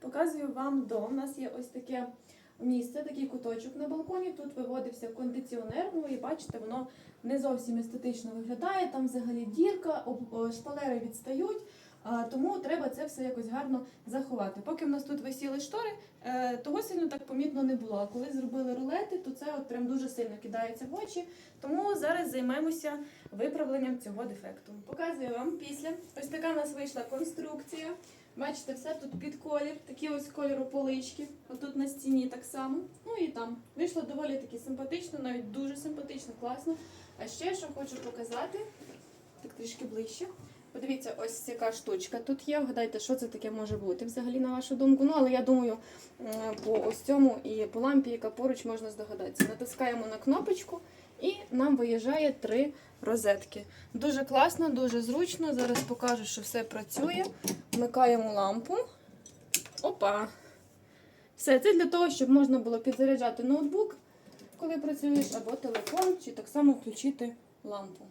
Показую вам дом. У нас є ось таке місце, такий куточок на балконі. Тут виводився кондиціонер. Ну і бачите, воно не зовсім естетично виглядає. Там взагалі дірка, об- шпалери відстають. Тому треба це все якось гарно заховати. Поки в нас тут висіли штори, е, того сильно так помітно не було. А коли зробили рулети, то це от прям дуже сильно кидається в очі. Тому зараз займемося виправленням цього дефекту. Показую вам після. Ось така в нас вийшла конструкція. Бачите, все тут під колір, такі ось кольору полички. Отут на стіні так само. Ну і там. Вийшло доволі таки симпатично, навіть дуже симпатично, класно. А ще що хочу показати, так трішки ближче. Подивіться, ось яка штучка тут є. Вгадайте, що це таке може бути взагалі на вашу думку. Ну, але я думаю, по ось цьому і по лампі, яка поруч можна здогадатися. Натискаємо на кнопочку і нам виїжджає три розетки. Дуже класно, дуже зручно. Зараз покажу, що все працює. Вмикаємо лампу. Опа! Все, це для того, щоб можна було підзаряджати ноутбук, коли працюєш, або телефон, чи так само включити лампу.